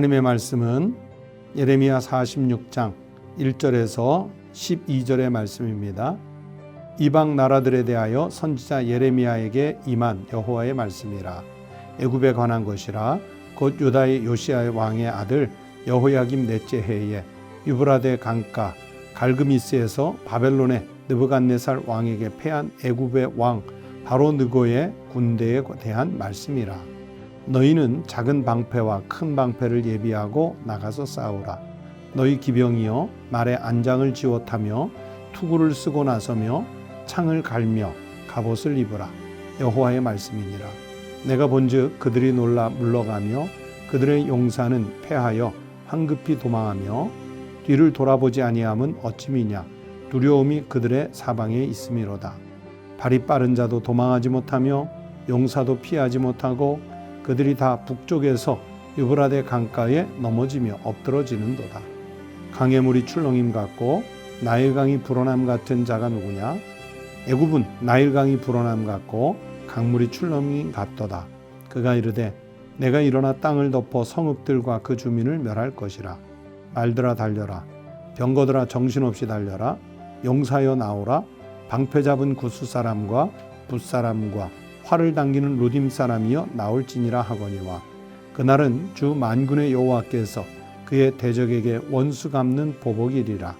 하나님의 말씀은 예레미야 46장 1절에서 12절의 말씀입니다. 이방 나라들에 대하여 선지자 예레미야에게 임한 여호와의 말씀이라 애굽에 관한 것이라 곧 유다의 요시아의 왕의 아들 여호야김 넷째 해에 유브라데 강가 갈그미스에서 바벨론의 느부갓네살 왕에게 패한 애굽의 왕 바로 느고의 군대에 대한 말씀이라 너희는 작은 방패와 큰 방패를 예비하고 나가서 싸우라. 너희 기병이여 말에 안장을 지워 타며 투구를 쓰고 나서며 창을 갈며 갑옷을 입으라. 여호와의 말씀이니라. 내가 본즉 그들이 놀라 물러가며 그들의 용사는 패하여 황급히 도망하며 뒤를 돌아보지 아니함은 어찌미냐? 두려움이 그들의 사방에 있음이로다. 발이 빠른 자도 도망하지 못하며 용사도 피하지 못하고 그들이 다 북쪽에서 유브라데 강가에 넘어지며 엎드러지는도다. 강의 물이 출렁임 같고 나일강이 불어남 같은 자가 누구냐? 애굽은 나일강이 불어남 같고 강물이 출렁임 같도다. 그가 이르되 내가 일어나 땅을 덮어 성읍들과 그 주민을 멸할 것이라. 말들아 달려라. 병거들아 정신없이 달려라. 용사여 나오라. 방패 잡은 구스 사람과 붓 사람과 활을 당기는 루딤 사람이여 나올지니라 하거니와 그날은 주 만군의 여호와께서 그의 대적에게 원수 갚는 보복이리라.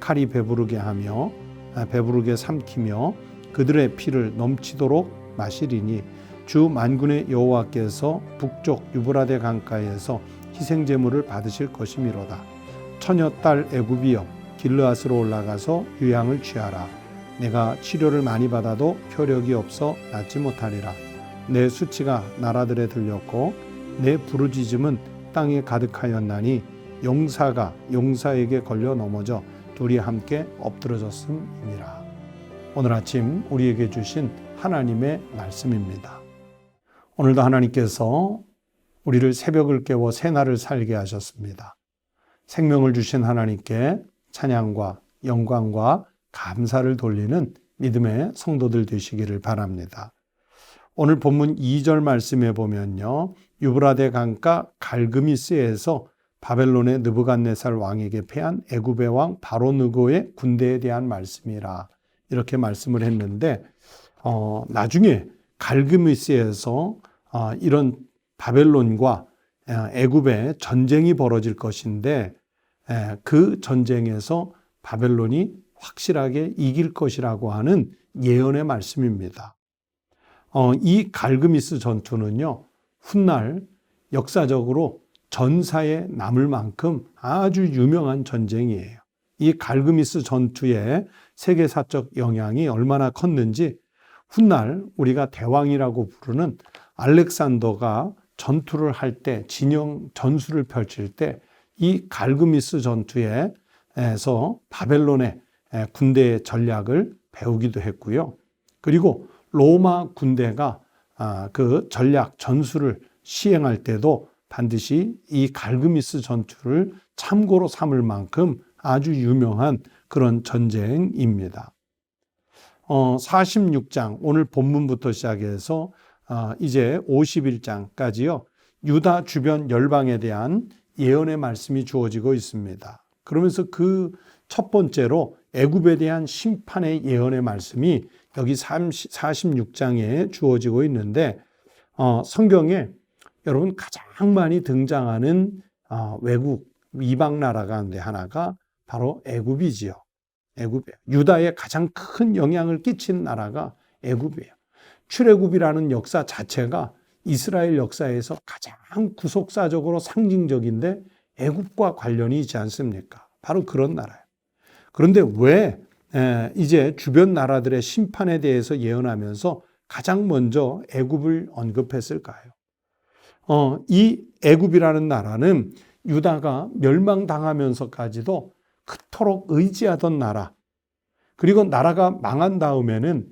칼이 배부르게 하며 아, 배부르게 삼키며 그들의 피를 넘치도록 마시리니 주 만군의 여호와께서 북쪽 유브라데 강가에서 희생 제물을 받으실 것이미로다. 처녀 딸 애굽이여 길르앗으로 올라가서 유향을 취하라 내가 치료를 많이 받아도 효력이 없어 낫지 못하리라 내 수치가 나라들에 들렸고 내 부르짖음은 땅에 가득하였나니 용사가 용사에게 걸려 넘어져 둘이 함께 엎드러졌음이니라 오늘 아침 우리에게 주신 하나님의 말씀입니다. 오늘도 하나님께서 우리를 새벽을 깨워 새날을 살게 하셨습니다. 생명을 주신 하나님께 찬양과 영광과 감사를 돌리는 믿음의 성도들 되시기를 바랍니다. 오늘 본문 2절 말씀에 보면요. 유브라데 강가 갈그미스에서 바벨론의 느부갓네살 왕에게 패한 애굽의 왕 바로느고의 군대에 대한 말씀이라 이렇게 말씀을 했는데 어, 나중에 갈그미스에서 어, 이런 바벨론과 애굽의 전쟁이 벌어질 것인데 에, 그 전쟁에서 바벨론이 확실하게 이길 것이라고 하는 예언의 말씀입니다. 어, 이 갈그미스 전투는요, 훗날 역사적으로 전사에 남을 만큼 아주 유명한 전쟁이에요. 이 갈그미스 전투의 세계사적 영향이 얼마나 컸는지 훗날 우리가 대왕이라고 부르는 알렉산더가 전투를 할 때, 진영 전술을 펼칠 때 이 갈그미스 전투에서 바벨론의 군대의 전략을 배우기도 했고요. 그리고 로마 군대가 아, 그 전략 전술을 시행할 때도 반드시 이 갈그미스 전투를 참고로 삼을 만큼 아주 유명한 그런 전쟁입니다. 어, 46장 오늘 본문부터 시작해서 어, 이제 51장까지요. 유다 주변 열방에 대한 예언의 말씀이 주어지고 있습니다. 그러면서 그 첫 번째로 애굽에 대한 심판의 예언의 말씀이 여기 46장에 주어지고 있는데 어, 성경에 여러분 가장 많이 등장하는 어, 외국 이방 나라 가운데 하나가 바로 애굽이지요. 애굽이에요. 유다에 가장 큰 영향을 끼친 나라가 애굽이에요. 출애굽이라는 역사 자체가 이스라엘 역사에서 가장 구속사적으로 상징적인데 애굽과 관련이 있지 않습니까? 바로 그런 나라예요. 그런데 왜 이제 주변 나라들의 심판에 대해서 예언하면서 가장 먼저 애굽을 언급했을까요? 어, 이 애굽이라는 나라는 유다가 멸망당하면서까지도 그토록 의지하던 나라. 그리고 나라가 망한 다음에는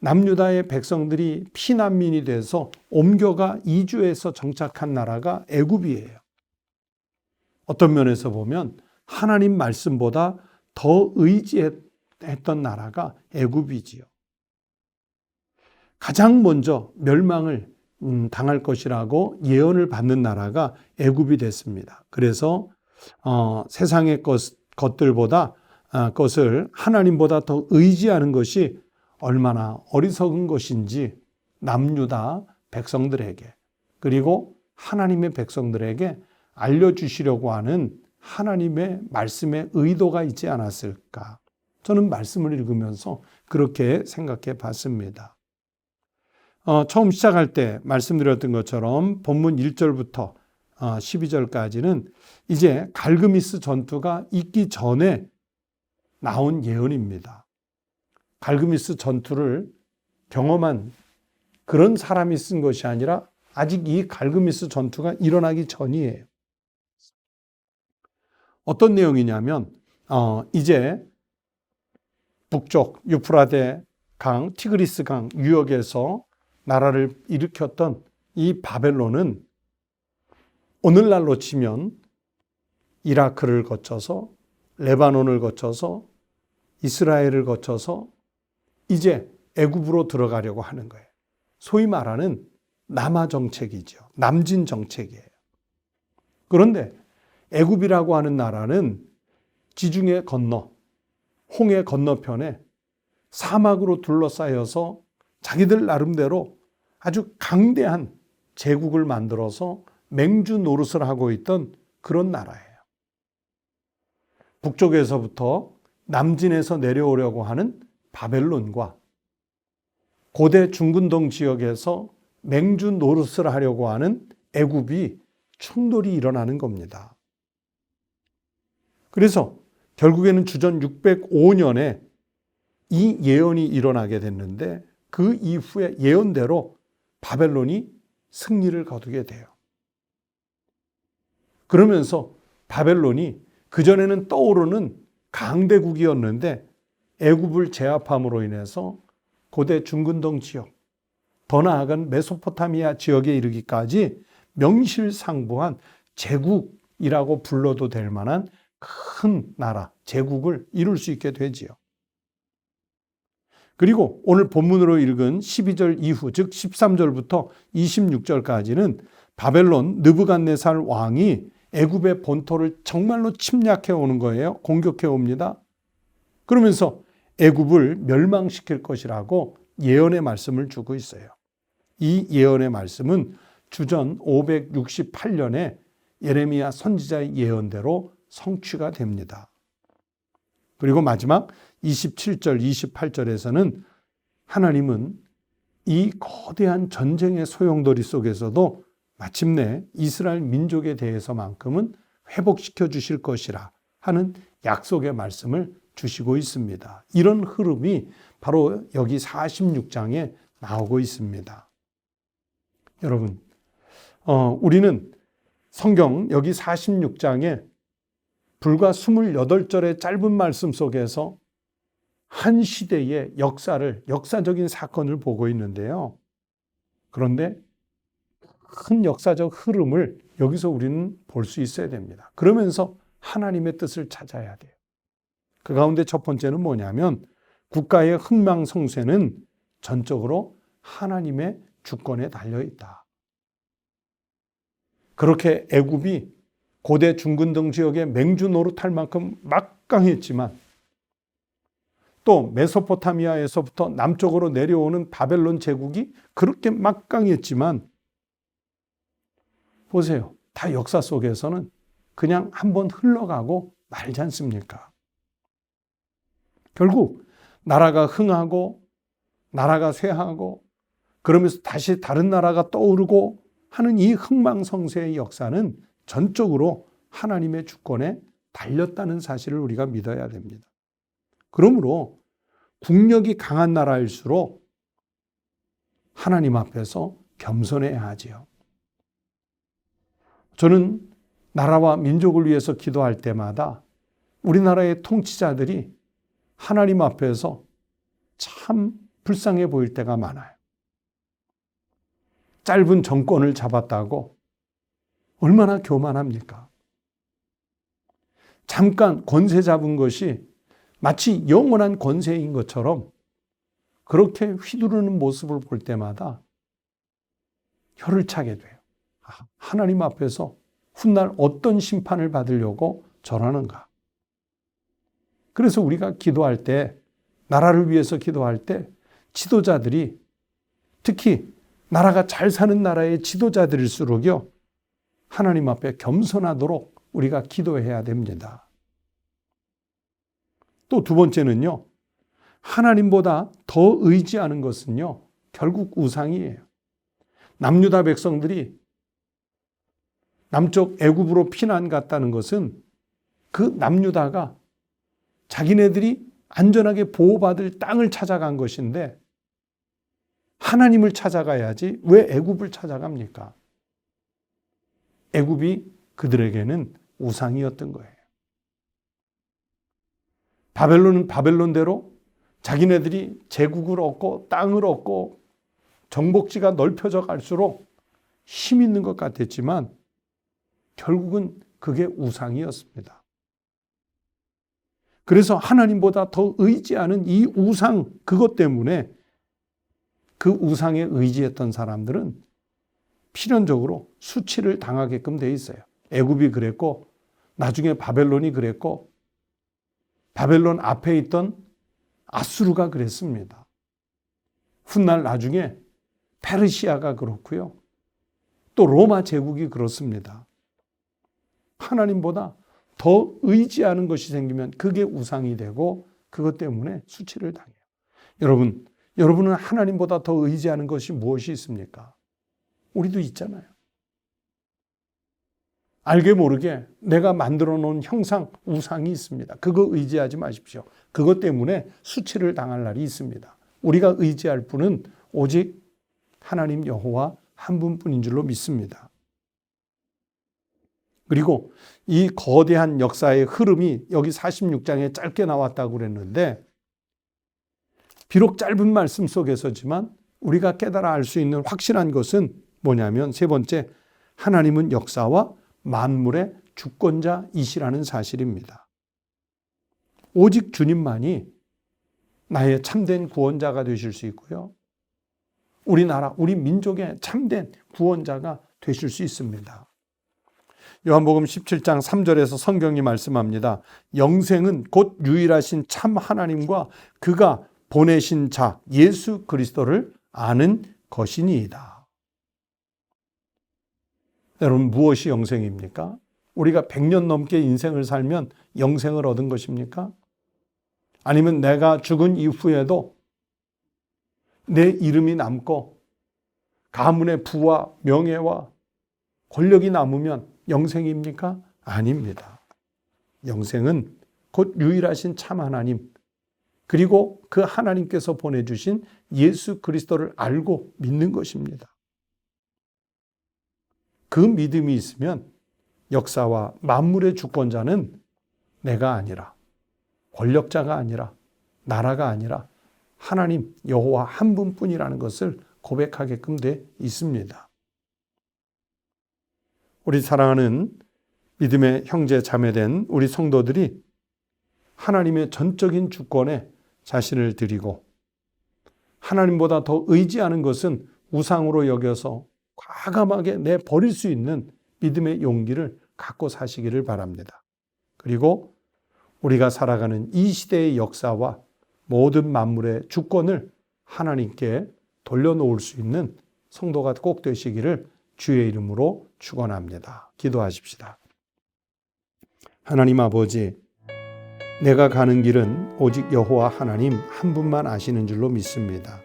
남유다의 백성들이 피난민이 돼서 옮겨가 이주해서 정착한 나라가 애굽이에요. 어떤 면에서 보면 하나님 말씀보다 더 의지했던 나라가 애굽이지요. 가장 먼저 멸망을 음, 당할 것이라고 예언을 받는 나라가 애굽이 됐습니다. 그래서 어, 세상의 것, 것들보다 아, 것을 하나님보다 더 의지하는 것이 얼마나 어리석은 것인지 남유다 백성들에게 그리고 하나님의 백성들에게 알려주시려고 하는 하나님의 말씀의 의도가 있지 않았을까. 저는 말씀을 읽으면서 그렇게 생각해 봤습니다. 어, 처음 시작할 때 말씀드렸던 것처럼 본문 1절부터 어, 12절까지는 이제 갈그미스 전투가 있기 전에 나온 예언입니다. 갈그미스 전투를 경험한 그런 사람이 쓴 것이 아니라 아직 이 갈그미스 전투가 일어나기 전이에요. 어떤 내용이냐면 어, 이제 북쪽 유프라데 강, 티그리스 강 유역에서 나라를 일으켰던 이 바벨론은 오늘날로 치면 이라크를 거쳐서 레바논을 거쳐서 이스라엘을 거쳐서 이제 애굽으로 들어가려고 하는 거예요. 소위 말하는 남하 정책이죠. 남진 정책이에요. 그런데 애굽이라고 하는 나라는 지중해 건너 홍해 건너편에 사막으로 둘러싸여서 자기들 나름대로 아주 강대한 제국을 만들어서 맹주 노릇을 하고 있던 그런 나라예요. 북쪽에서부터 남진에서 내려오려고 하는 바벨론과 고대 중근동 지역에서 맹주 노릇을 하려고 하는 애굽이 충돌이 일어나는 겁니다. 그래서 결국에는 주전 605년에 이 예언이 일어나게 됐는데 그 이후에 예언대로 바벨론이 승리를 거두게 돼요. 그러면서 바벨론이 그전에는 떠오르는 강대국이었는데 애굽을 제압함으로 인해서 고대 중근동 지역, 더 나아간 메소포타미아 지역에 이르기까지 명실상부한 제국이라고 불러도 될 만한 큰 나라, 제국을 이룰 수 있게 되지요. 그리고 오늘 본문으로 읽은 12절 이후, 즉 13절부터 26절까지는 바벨론 느부갓네살 왕이 애굽의 본토를 정말로 침략해 오는 거예요. 공격해 옵니다. 그러면서 애굽을 멸망시킬 것이라고 예언의 말씀을 주고 있어요. 이 예언의 말씀은 주전 568년에 예레미야 선지자의 예언대로 성취가 됩니다. 그리고 마지막 27절, 28절에서는 하나님은 이 거대한 전쟁의 소용돌이 속에서도 마침내 이스라엘 민족에 대해서만큼은 회복시켜 주실 것이라 하는 약속의 말씀을 주시고 있습니다. 이런 흐름이 바로 여기 46장에 나오고 있습니다. 여러분, 어, 우리는 성경 여기 46장에 불과 28절의 짧은 말씀 속에서 한 시대의 역사를, 역사적인 사건을 보고 있는데요. 그런데 큰 역사적 흐름을 여기서 우리는 볼 수 있어야 됩니다. 그러면서 하나님의 뜻을 찾아야 돼요. 그 가운데 첫 번째는 뭐냐면 국가의 흥망성쇠는 전적으로 하나님의 주권에 달려 있다. 그렇게 애굽이 고대 중근 등 지역의 맹주 노릇할 만큼 막강했지만 또 메소포타미아에서부터 남쪽으로 내려오는 바벨론 제국이 그렇게 막강했지만 보세요. 다 역사 속에서는 그냥 한번 흘러가고 말지 않습니까? 결국 나라가 흥하고 나라가 쇠하고 그러면서 다시 다른 나라가 떠오르고 하는 이 흥망성쇠의 역사는 전적으로 하나님의 주권에 달렸다는 사실을 우리가 믿어야 됩니다. 그러므로 국력이 강한 나라일수록 하나님 앞에서 겸손해야 하지요. 저는 나라와 민족을 위해서 기도할 때마다 우리나라의 통치자들이 하나님 앞에서 참 불쌍해 보일 때가 많아요. 짧은 정권을 잡았다고 얼마나 교만합니까? 잠깐 권세 잡은 것이 마치 영원한 권세인 것처럼 그렇게 휘두르는 모습을 볼 때마다 혀를 차게 돼요. 아, 하나님 앞에서 훗날 어떤 심판을 받으려고 절하는가. 그래서 우리가 기도할 때, 나라를 위해서 기도할 때, 지도자들이 특히 나라가 잘 사는 나라의 지도자들일수록요, 하나님 앞에 겸손하도록 우리가 기도해야 됩니다. 또 두 번째는요, 하나님보다 더 의지하는 것은요, 결국 우상이에요. 남유다 백성들이 남쪽 애굽으로 피난 갔다는 것은 그 남유다가 자기네들이 안전하게 보호받을 땅을 찾아간 것인데 하나님을 찾아가야지 왜 애굽을 찾아갑니까? 애굽이 그들에게는 우상이었던 거예요. 바벨론은 바벨론대로 자기네들이 제국을 얻고 땅을 얻고 정복지가 넓혀져 갈수록 힘 있는 것 같았지만 결국은 그게 우상이었습니다. 그래서 하나님보다 더 의지하는 이 우상 그것 때문에 그 우상에 의지했던 사람들은 필연적으로 수치를 당하게끔 돼 있어요. 애굽이 그랬고 나중에 바벨론이 그랬고 바벨론 앞에 있던 아수르가 그랬습니다. 훗날 나중에 페르시아가 그렇고요. 또 로마 제국이 그렇습니다. 하나님보다 더 의지하는 것이 생기면 그게 우상이 되고 그것 때문에 수치를 당해요. 여러분, 여러분은 하나님보다 더 의지하는 것이 무엇이 있습니까? 우리도 있잖아요. 알게 모르게 내가 만들어 놓은 형상, 우상이 있습니다. 그거 의지하지 마십시오. 그것 때문에 수치를 당할 날이 있습니다. 우리가 의지할 분은 오직 하나님 여호와 한 분뿐인 줄로 믿습니다. 그리고 이 거대한 역사의 흐름이 여기 46장에 짧게 나왔다고 그랬는데 비록 짧은 말씀 속에서지만 우리가 깨달아 알 수 있는 확실한 것은 뭐냐면 세 번째 하나님은 역사와 만물의 주권자이시라는 사실입니다. 오직 주님만이 나의 참된 구원자가 되실 수 있고요. 우리나라, 우리 민족의 참된 구원자가 되실 수 있습니다. 요한복음 17장 3절에서 성경이 말씀합니다. 영생은 곧 유일하신 참 하나님과 그가 보내신 자 예수 그리스도를 아는 것이니이다. 여러분 무엇이 영생입니까? 우리가 100년 넘게 인생을 살면 영생을 얻은 것입니까? 아니면 내가 죽은 이후에도 내 이름이 남고 가문의 부와 명예와 권력이 남으면 영생입니까? 아닙니다. 영생은 곧 유일하신 참 하나님, 그리고 그 하나님께서 보내주신 예수 그리스도를 알고 믿는 것입니다. 그 믿음이 있으면 역사와 만물의 주권자는 내가 아니라 권력자가 아니라 나라가 아니라 하나님 여호와 한 분뿐이라는 것을 고백하게끔 돼 있습니다. 우리 사랑하는 믿음의 형제 자매된 우리 성도들이 하나님의 전적인 주권에 자신을 드리고 하나님보다 더 의지하는 것은 우상으로 여겨서 과감하게 내 버릴 수 있는 믿음의 용기를 갖고 사시기를 바랍니다. 그리고 우리가 살아가는 이 시대의 역사와 모든 만물의 주권을 하나님께 돌려놓을 수 있는 성도가 꼭 되시기를 주의 이름으로 축원합니다. 기도하십시다. 하나님 아버지 내가 가는 길은 오직 여호와 하나님 한 분만 아시는 줄로 믿습니다.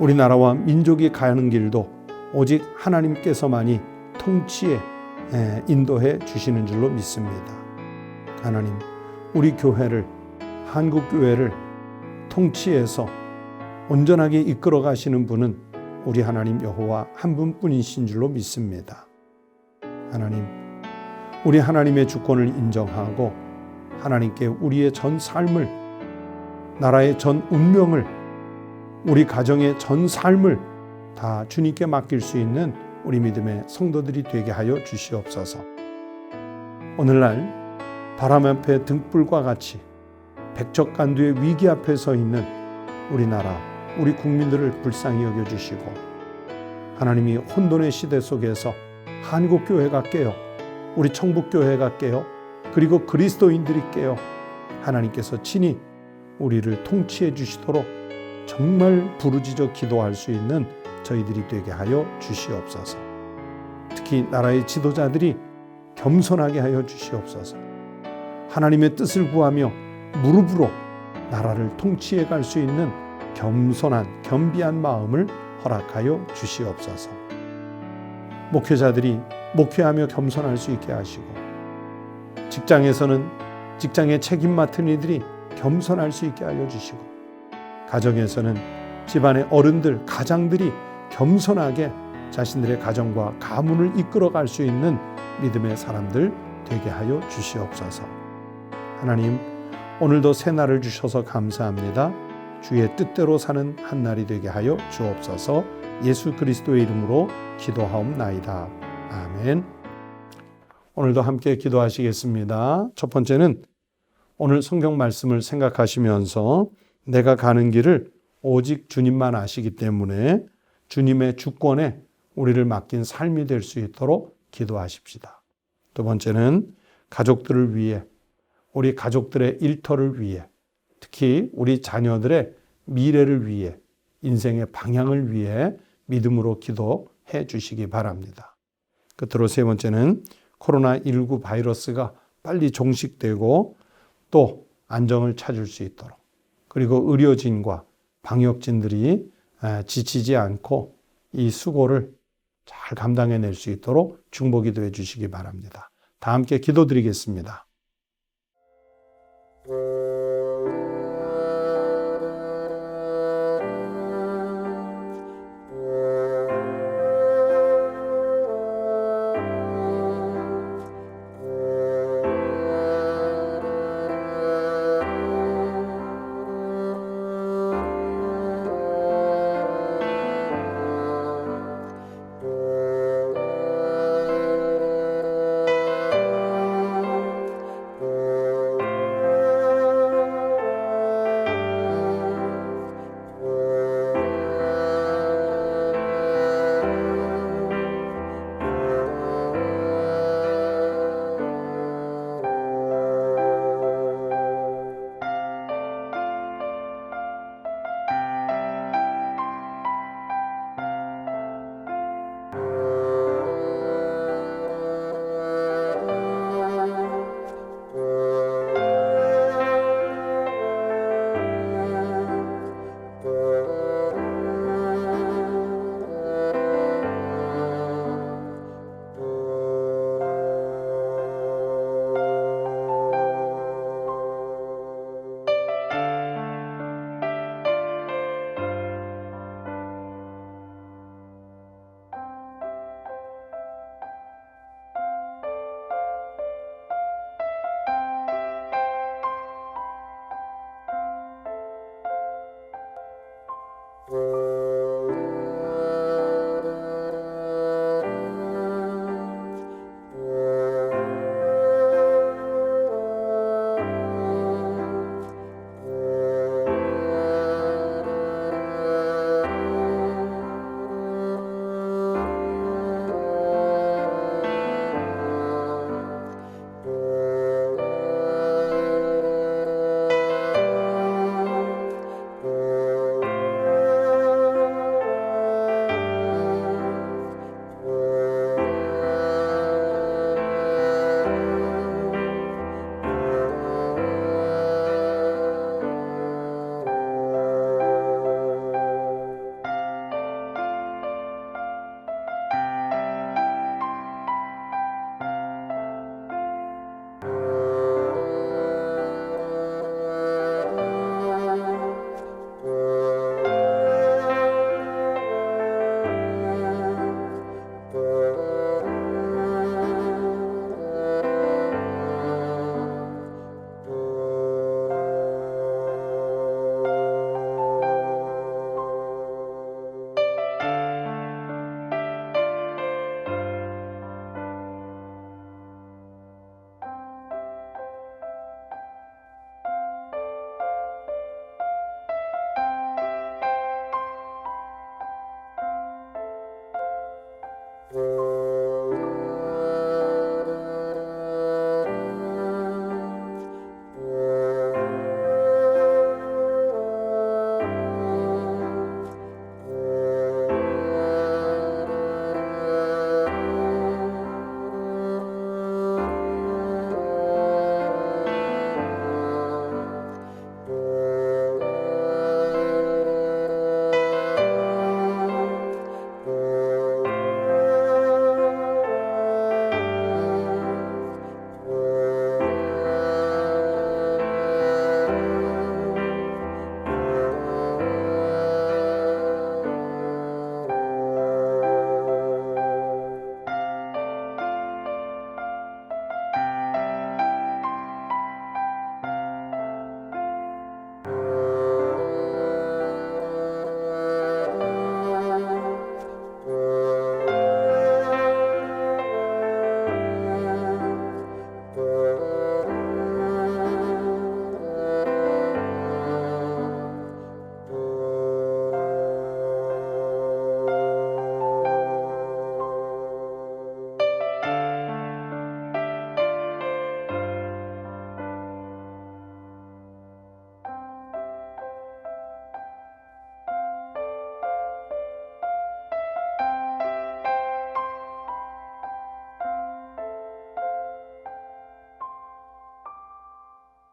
우리나라와 민족이 가는 길도 오직 하나님께서만이 통치에 인도해 주시는 줄로 믿습니다. 하나님, 우리 교회를 한국 교회를 통치해서 온전하게 이끌어 가시는 분은 우리 하나님 여호와 한 분뿐이신 줄로 믿습니다. 하나님, 우리 하나님의 주권을 인정하고 하나님께 우리의 전 삶을, 나라의 전 운명을, 우리 가정의 전 삶을 다 주님께 맡길 수 있는 우리 믿음의 성도들이 되게 하여 주시옵소서. 오늘날 바람 앞에 등불과 같이 백척간두의 위기 앞에 서 있는 우리나라, 우리 국민들을 불쌍히 여겨 주시고 하나님이 혼돈의 시대 속에서 한국 교회가 깨어 우리 청북 교회가 깨어 그리고 그리스도인들이 깨어 하나님께서 친히 우리를 통치해 주시도록 정말 부르짖어 기도할 수 있는 저희들이 되게 하여 주시옵소서. 특히 나라의 지도자들이 겸손하게 하여 주시옵소서. 하나님의 뜻을 구하며 무릎으로 나라를 통치해 갈 수 있는 겸손한 겸비한 마음을 허락하여 주시옵소서. 목회자들이 목회하며 겸손할 수 있게 하시고 직장에서는 직장에 책임 맡은 이들이 겸손할 수 있게 알려 주시고 가정에서는 집안의 어른들, 가장들이 겸손하게 자신들의 가정과 가문을 이끌어 갈 수 있는 믿음의 사람들 되게 하여 주시옵소서. 하나님, 오늘도 새 날을 주셔서 감사합니다. 주의 뜻대로 사는 한 날이 되게 하여 주옵소서. 예수 그리스도의 이름으로 기도하옵나이다. 아멘. 오늘도 함께 기도하시겠습니다. 첫 번째는 오늘 성경 말씀을 생각하시면서 내가 가는 길을 오직 주님만 아시기 때문에 주님의 주권에 우리를 맡긴 삶이 될 수 있도록 기도하십시다. 두 번째는 가족들을 위해, 우리 가족들의 일터를 위해, 특히 우리 자녀들의 미래를 위해, 인생의 방향을 위해 믿음으로 기도해 주시기 바랍니다. 끝으로 세 번째는 코로나19 바이러스가 빨리 종식되고 또 안정을 찾을 수 있도록 그리고 의료진과 방역진들이 지치지 않고 이 수고를 잘 감당해낼 수 있도록 중보 기도해 주시기 바랍니다. 다 함께 기도드리겠습니다.